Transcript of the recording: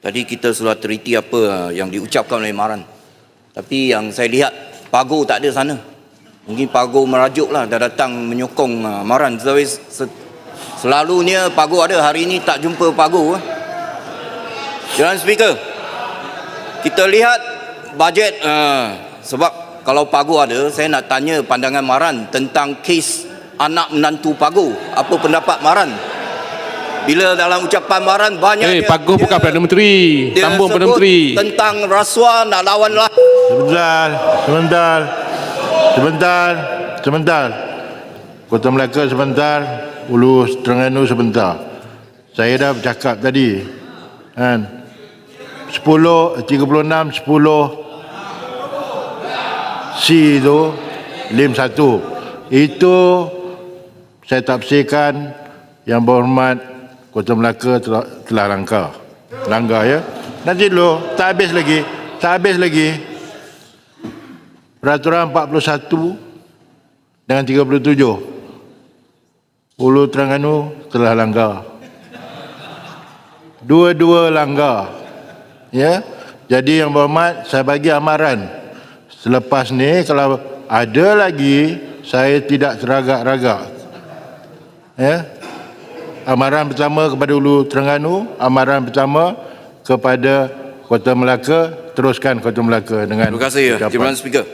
Tadi kita sudah teriti apa ah, yang diucapkan oleh Maran. Tapi yang saya lihat Pago tak ada sana. Mungkin Pago merajuk lah dah datang menyokong ah, Maran. Tetapi se- selalunya Pago ada. Hari ini tak jumpa Pago. ah. Jalan Speaker. Kita lihat bajet ah, sebab kalau Pago ada, saya nak tanya pandangan Maran tentang kes anak menantu Pago. Apa pendapat Maran? Bila dalam ucapan Maran banyak Eh, Pago bukan Perdana Menteri. dia Sambung Perdana sebut Menteri. tentang rasuah nak lawan lah. Sebentar, sebentar, sebentar, sebentar. Kota Melaka sebentar, Ulu Terengganu sebentar. Saya dah bercakap tadi. Kan? 10, 36, 10 C itu lim satu. Itu saya tafsirkan yang berhormat Kota Melaka telah, telah langkah. Langgar ya. Nanti dulu, tak habis lagi. Tak habis lagi. Peraturan 41 dengan 37. Ulu Terengganu telah langgar. Dua-dua langgar. Ya. Jadi yang berhormat saya bagi amaran. Selepas ni kalau ada lagi saya tidak teragak-ragak. Ya. Amaran pertama kepada Ulu Terengganu, amaran pertama kepada Kota Melaka, teruskan Kota Melaka dengan Terima kasih, ucapan. Timbalan Speaker.